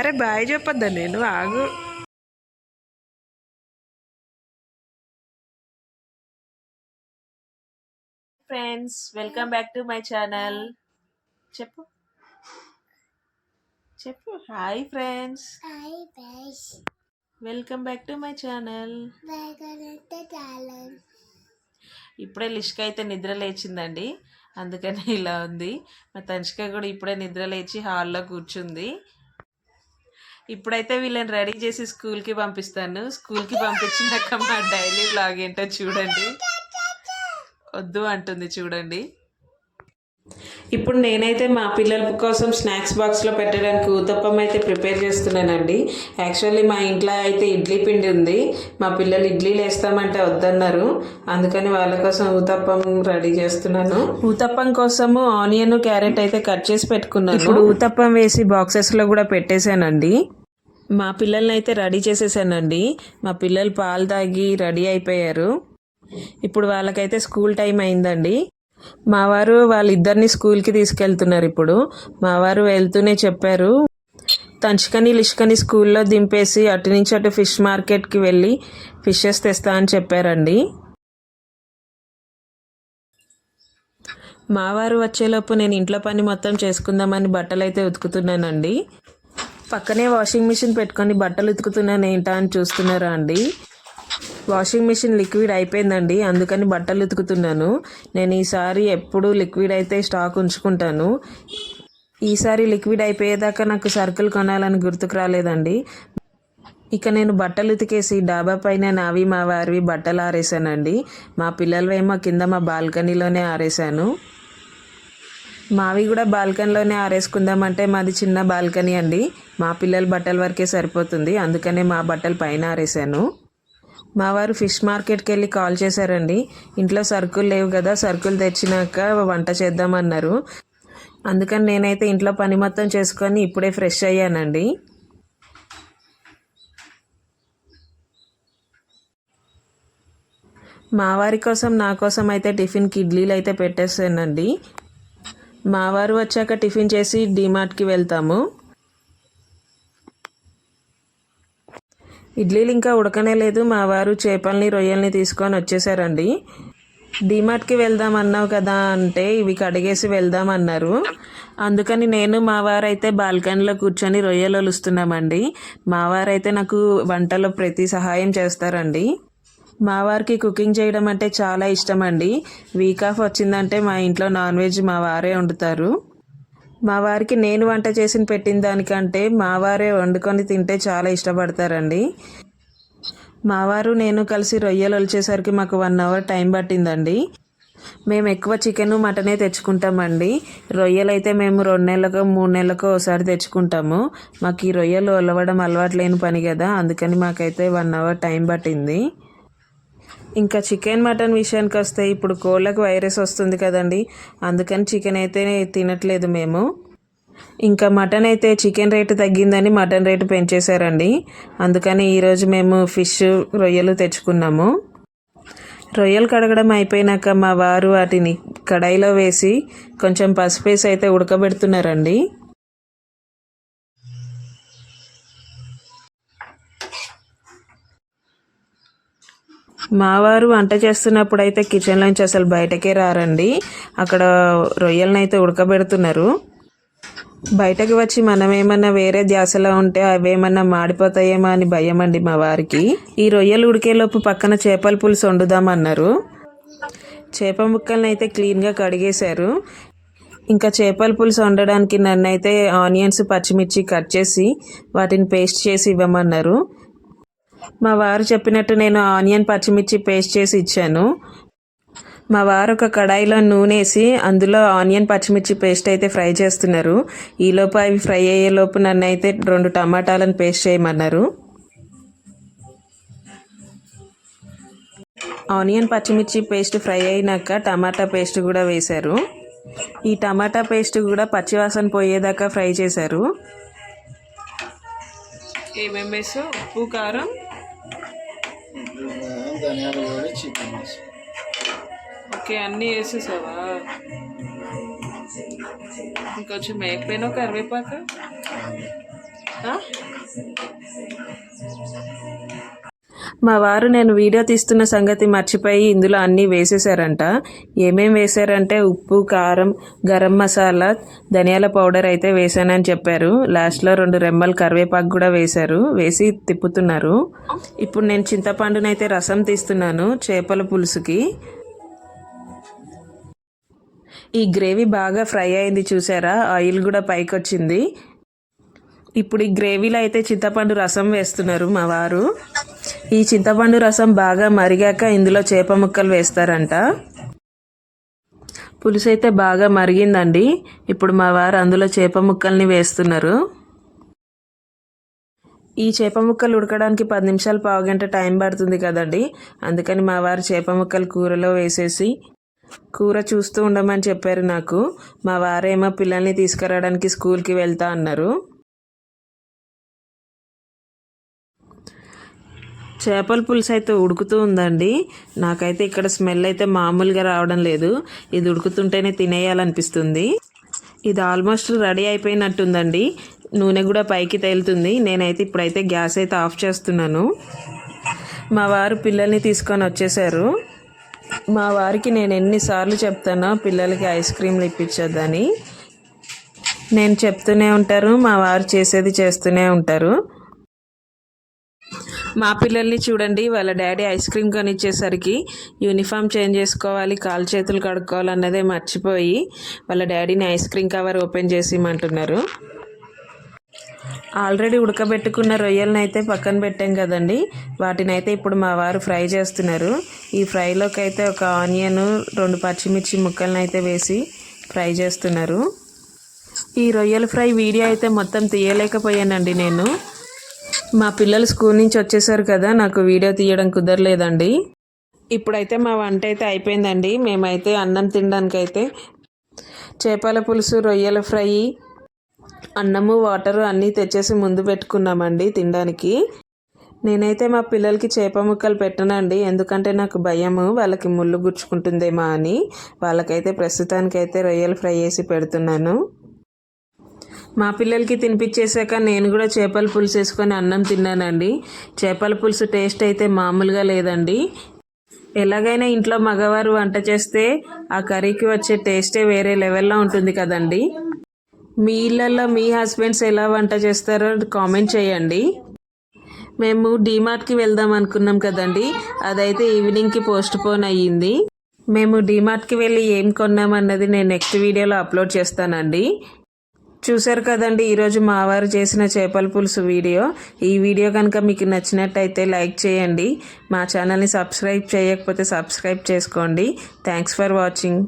అరే బాయ్ చెప్పొద్దా నేను ఆగు. Friends welcome back to my channel చెప్పు. చెప్పు. Hi friends hi friends welcome back to my channel welcome channel ఇప్పుడే లిష్క అయితే నిద్ర లేచిందండి. అందుకని ఇలా ఉంది. మా తనిష్క కూడా ఇప్పుడే నిద్ర లేచి హాల్లో కూర్చుంది. ఇప్పుడైతే వీళ్ళని రెడీ చేసి స్కూల్కి పంపిస్తాను. స్కూల్కి పంపించినాక మా డైలీ బ్లాగ్ ఏంటో చూడండి. వద్దు అంటుంది చూడండి. ఇప్పుడు నేనైతే మా పిల్లల కోసం స్నాక్స్ బాక్స్లో పెట్టడానికి ఊతప్పం అయితే ప్రిపేర్ చేస్తున్నానండి. యాక్చువల్లీ మా ఇంట్లో అయితే ఇడ్లీ పిండి ఉంది. మా పిల్లలు ఇడ్లీలు వేస్తామంటే వద్దన్నారు. అందుకని వాళ్ళ కోసం ఊతప్పం రెడీ చేస్తున్నాను. ఊతప్పం కోసము ఆనియన్ క్యారెట్ అయితే కట్ చేసి పెట్టుకున్నాను. ఇప్పుడు ఊతప్పం వేసి బాక్సెస్లో కూడా పెట్టేశానండి. మా పిల్లల్ని అయితే రెడీ చేసేసానండి. మా పిల్లలు పాలు తాగి రెడీ అయిపోయారు. ఇప్పుడు వాళ్ళకైతే స్కూల్ టైం అయిందండి. మావారు వాళ్ళిద్దరిని స్కూల్కి తీసుకెళ్తున్నారు ఇప్పుడు. మావారు వెళ్తూనే చెప్పారు. తంచుకని లిష్కని స్కూల్లో దింపేసి అటు నుంచి అటు ఫిష్ మార్కెట్కి వెళ్ళి ఫిషెస్ తెస్తా అని చెప్పారండి. మావారు వచ్చేలోపు నేను ఇంట్లో పని మొత్తం చేసుకుందామని బట్టలు అయితే ఉతుకుతున్నానండి. పక్కనే వాషింగ్ మిషన్ పెట్టుకొని బట్టలు ఉతుకుతున్నాను ఏంటా అని చూస్తున్నారా అండి? వాషింగ్ మిషన్ లిక్విడ్ అయిపోయిందండి. అందుకని బట్టలు ఉతుకుతున్నాను. నేను ఈసారి ఎప్పుడు లిక్విడ్ అయితే స్టాక్ ఉంచుకుంటాను. ఈసారి లిక్విడ్ అయిపోయేదాకా నాకు సర్కిల్ కొనాలని గుర్తుకు రాలేదండి. ఇక నేను బట్టలు ఉతికేసి డాబా పైన నావి మా వారివి బట్టలు ఆరేసానండి మా పిల్లలవేమో కింద మా బాల్కనీలోనే ఆరేసాను మావి కూడా బాల్కనీలోనే ఆరేసుకుందామంటే మాది చిన్న బాల్కనీ అండి. మా పిల్లల బట్టల వరకే సరిపోతుంది. అందుకనే మా బట్టలు పైన ఆరేసాను మా వారు ఫిష్ మార్కెట్కి వెళ్ళి కాల్ చేశారండి. ఇంట్లో సరుకులు లేవు కదా సరుకులు తెచ్చినాక వంట చేద్దామన్నారు. అందుకని నేనైతే ఇంట్లో పని మొత్తం చేసుకొని ఇప్పుడే ఫ్రెష్ అయ్యానండి. మా వారి కోసం నా కోసం అయితే టిఫిన్కి ఇడ్లీలు అయితే పెట్టేసానండి మావారు వచ్చాక టిఫిన్ చేసి డీమార్ట్కి వెళ్తాము. ఇడ్లీలు ఇంకా ఉడకనే లేదు. మా వారు చేపల్ని రొయ్యల్ని తీసుకొని వచ్చేసారండి. డిమార్ట్కి వెళ్దాం అన్నావు కదా అంటే ఇవి కడిగేసి వెళ్దాం అన్నారు అందుకని నేను మా వారైతే బాల్కనీలో కూర్చొని రొయ్యలు ఒలుస్తున్నామండి. మా వారైతే నాకు వంటలో ప్రతి సహాయం చేస్తారండి. మా వారికి కుకింగ్ చేయడం అంటే చాలా ఇష్టం అండి వీక్ ఆఫ్ వచ్చిందంటే మా ఇంట్లో నాన్ వెజ్ మా వారే వండుతారు. మా వారికి నేను వంట చేసి పెట్టిన దానికంటే మా వారే వండుకొని తింటే చాలా ఇష్టపడతారండి. మా వారు నేను కలిసి రొయ్యలు వచ్చేసరికి మాకు వన్ అవర్ టైం పట్టిందండి. మేము ఎక్కువ చికెన్ మటనే తెచ్చుకుంటామండి. రొయ్యలు అయితే మేము రెండు నెలలకు మూడు నెలలకు ఒకసారి తెచ్చుకుంటాము. మాకు ఈ రొయ్యలు ఒలవడం అలవాటు లేని పని కదా అందుకని మాకైతే వన్ అవర్ టైం పట్టింది. ఇంకా చికెన్ మటన్ విషయానికి వస్తే ఇప్పుడు కోళ్ళకు వైరస్ వస్తుంది కదండి. అందుకని చికెన్ అయితే తినట్లేదు మేము. ఇంకా మటన్ అయితే చికెన్ రేటు తగ్గిందని మటన్ రేటు పెంచేశారండి. అందుకని ఈరోజు మేము ఫిష్ రొయ్యలు తెచ్చుకున్నాము. రొయ్యలు కడగడం అయిపోయినాక మా వారు వాటిని కడాయిలో వేసి కొంచెం పసుపు వేసి అయితే ఉడకబెడుతున్నారండి. మావారు వంట చేస్తున్నప్పుడు అయితే కిచెన్లోంచి అసలు బయటకే రారండి. అక్కడ రొయ్యలను అయితే ఉడకబెడుతున్నారు. బయటకు వచ్చి మనం ఏమన్నా వేరే ధ్యాసలో ఉంటే అవేమన్నా మాడిపోతాయేమో అని భయం అండి మా వారికి. ఈ రొయ్యలు ఉడికేలోపు పక్కన చేపల పులుసు వండుదామన్నారు. చేప ముక్కల్ని అయితే క్లీన్గా కడిగేశారు. ఇంకా చేపల పులుసు వండడానికి నన్ను అయితే ఆనియన్స్ పచ్చిమిర్చి కట్ చేసి వాటిని పేస్ట్ చేసి ఇవ్వమన్నారు. మా వారు చెప్పినట్టు నేను ఆనియన్ పచ్చిమిర్చి పేస్ట్ చేసి ఇచ్చాను. మా వారు ఒక కడాయిలో నూనె వేసి అందులో ఆనియన్ పచ్చిమిర్చి పేస్ట్ అయితే ఫ్రై చేస్తున్నారు. ఈలోపు అవి ఫ్రై అయ్యేలోపు నన్ను అయితే రెండు టమాటాలను పేస్ట్ చేయమన్నారు. ఆనియన్ పచ్చిమిర్చి పేస్ట్ ఫ్రై అయినాక టమాటా పేస్ట్ కూడా వేశారు. ఈ టమాటా పేస్ట్ కూడా పచ్చివాసన పోయేదాకా ఫ్రై చేశారు. ఏమేమి వేసు ఉప్పు కారం? ధనియాల పొడి చికెన్ ఓకే అన్నీ వేసేసావా? ఇంకొంచెం వేయకపోయినా కరివేపాక? మా వారు నేను వీడియో తీస్తున్న సంగతి మర్చిపోయి ఇందులో అన్నీ వేసేసారంట ఏమేం వేశారంటే ఉప్పు కారం గరం మసాలా ధనియాల పౌడర్ అయితే వేసానని చెప్పారు. లాస్ట్లో రెండు రెమ్మలు కరివేపాకు కూడా వేశారు. వేసి తిప్పుతున్నారు. ఇప్పుడు నేను చింతపండునైతే రసం తీస్తున్నాను చేపల పులుసుకి. ఈ గ్రేవీ బాగా ఫ్రై అయింది చూసారా? ఆయిల్ కూడా పైకి వచ్చింది ఇప్పుడు ఈ గ్రేవీలో అయితే చింతపండు రసం వేస్తున్నారు మా వారు. ఈ చింతపండు రసం బాగా మరిగాక ఇందులో చేప ముక్కలు వేస్తారంట. పులుసు అయితే బాగా మరిగిందండి. ఇప్పుడు మా వారు అందులో చేప ముక్కల్ని వేస్తున్నారు. ఈ చేప ముక్కలు ఉడకడానికి పది నిమిషాలు పావుగంట టైం పడుతుంది కదండి. అందుకని మా వారు చేప ముక్కలు కూరలో వేసేసి కూర చూస్తూ ఉండమని చెప్పారు నాకు. మా వారేమో పిల్లల్ని తీసుకురావడానికి స్కూల్కి వెళ్తా అన్నారు. చేపల పులుసు అయితే ఉడుకుతూ ఉందండి. నాకైతే ఇక్కడ స్మెల్ అయితే మామూలుగా రావడం లేదు. ఇది ఉడుకుతుంటేనే తినేయాలనిపిస్తుంది. ఇది ఆల్మోస్ట్ రెడీ అయిపోయినట్టుందండి. నూనె కూడా పైకి తేలుతుంది. నేనైతే ఇప్పుడైతే గ్యాస్ అయితే ఆఫ్ చేస్తున్నాను. మా వారు పిల్లల్ని తీసుకొని వచ్చేసారు. మా వారికి నేను ఎన్నిసార్లు చెప్తానో పిల్లలకి ఐస్ క్రీమ్లు ఇప్పించొద్దని. నేను చెప్తూనే ఉంటారు. మా వారు చేసేది చేస్తూనే ఉంటారు. మా పిల్లల్ని చూడండి వాళ్ళ డాడీ ఐస్ క్రీమ్ కొనిచ్చేసరికి యూనిఫామ్ చేంజ్ చేసుకోవాలి కాలు చేతులు కడుక్కోవాలి అన్నదే మర్చిపోయి వాళ్ళ డాడీని ఐస్ క్రీమ్ కవర్ ఓపెన్ చేసి ఇమ్మంటున్నారు ఆల్రెడీ ఉడకబెట్టుకున్న రొయ్యలను అయితే పక్కన పెట్టాం కదండి. వాటిని అయితే ఇప్పుడు మా వారు ఫ్రై చేస్తున్నారు. ఈ ఫ్రైలోకి అయితే ఒక ఆనియన్ రెండు పచ్చిమిర్చి ముక్కలను అయితే వేసి ఫ్రై చేస్తున్నారు. ఈ రొయ్యల ఫ్రై వీడియో అయితే మొత్తం తీయలేకపోయానండి నేను. మా పిల్లలు స్కూల్ నుంచి వచ్చేసారు కదా నాకు వీడియో తీయడం కుదరలేదండి. ఇప్పుడైతే మా వంట అయితే అయిపోయిందండి. మేమైతే అన్నం తినడానికి అయితే చేపల పులుసు రొయ్యల ఫ్రై అన్నము వాటరు అన్నీ తెచ్చేసి ముందు పెట్టుకున్నామండి తినడానికి. నేనైతే మా పిల్లలకి చేప ముక్కలు పెట్టనండి. ఎందుకంటే నాకు భయము వాళ్ళకి ముళ్ళు గుచ్చుకుంటుందేమో అని. వాళ్ళకైతే ప్రస్తుతానికైతే రొయ్యలు ఫ్రై చేసి పెడుతున్నాను. మా పిల్లలకి తినిపించేశాక నేను కూడా చేపల పులుసు వేసుకొని అన్నం తిన్నానండి. చేపల పులుసు టేస్ట్ అయితే మామూలుగా లేదండి. ఎలాగైనా ఇంట్లో మగవారు వంట చేస్తే ఆ కర్రీకి వచ్చే టేస్టే వేరే లెవెల్లో ఉంటుంది కదండి. మీ ఇళ్ళల్లో మీ హస్బెండ్స్ ఎలా వంట చేస్తారో కామెంట్ చేయండి. మేము డీమార్ట్కి వెళ్దాం అనుకున్నాం కదండి. అదైతే ఈవినింగ్కి పోస్ట్ పోన్ అయ్యింది. మేము డీమార్ట్కి వెళ్ళి ఏం కొన్నామన్నది నేను నెక్స్ట్ వీడియోలో అప్లోడ్ చేస్తానండి. చూశారు కదండి ఈరోజు మా వారు చేసిన చేపల పులుసు వీడియో. ఈ వీడియో కనుక మీకు నచ్చినట్టయితే లైక్ చేయండి. మా ఛానల్ని సబ్స్క్రైబ్ చేయకపోతే సబ్స్క్రైబ్ చేసుకోండి. Thanks for watching.